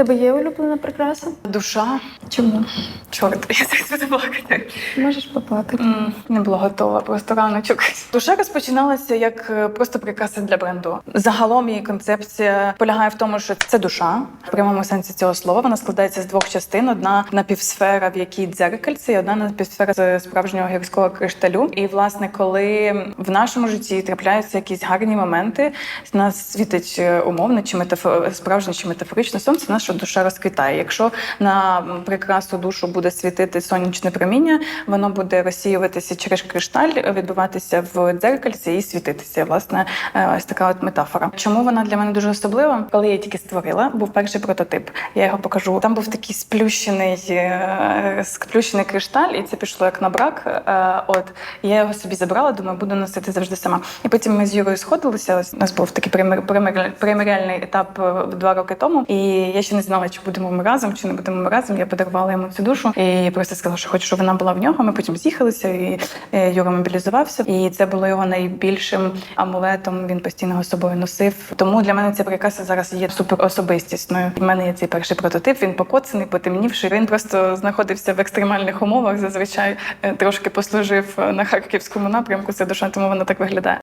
Тебе є улюблена прикраса? Душа. Чому? Чорт, я зараз буду плакати. Можеш поплакати. М, Не була готова, просто раночок. Душа розпочиналася як е, просто прикраса для бренду. Загалом її концепція полягає в тому, що це душа в прямому сенсі цього слова. Вона складається з двох частин: одна напівсфера, в якій дзеркальце, і одна напівсфера з справжнього гірського кришталю. І власне, коли в нашому житті трапляються якісь гарні моменти, нас світить е, умовно чи метафо... справжнє чи метафоричне сонце, наша душа розквітає. Якщо на прикрасу душу буде світити сонячне проміння, воно буде розсіюватися через кришталь, відбуватися в дзеркальці і світитися. Власне, е, ось така от метафора. Чому вона для мене дуже особлива? Коли я тільки створила, був перший прототип. Я його покажу. Там був такий сплющений, е, сплющений кришталь, і це пішло як на брак. Е, От я його собі забрала, думаю, буду носити завжди сама. І потім ми з Юрою сходилися. Ось У нас був такий примиряльний етап два роки тому. І я ще не знала, чи будемо ми разом, чи не будемо ми разом. Я подарувала йому цю душу і просто сказала, що хочу, щоб вона була в нього. Ми потім з'їхалися, і е, Юра мобілізувався. І це було його найбільшим амулетом. Він постійно його з собою носив. Тому для мене ця прикраса зараз є супер особистісною. У мене є цей перший прототип. Він покоцаний, потемнівший. Він просто знаходився в екстремальних умовах. Зазвичай е, трошки послужив е, на харківському напрямку. Це душа, тому вона так виглядає.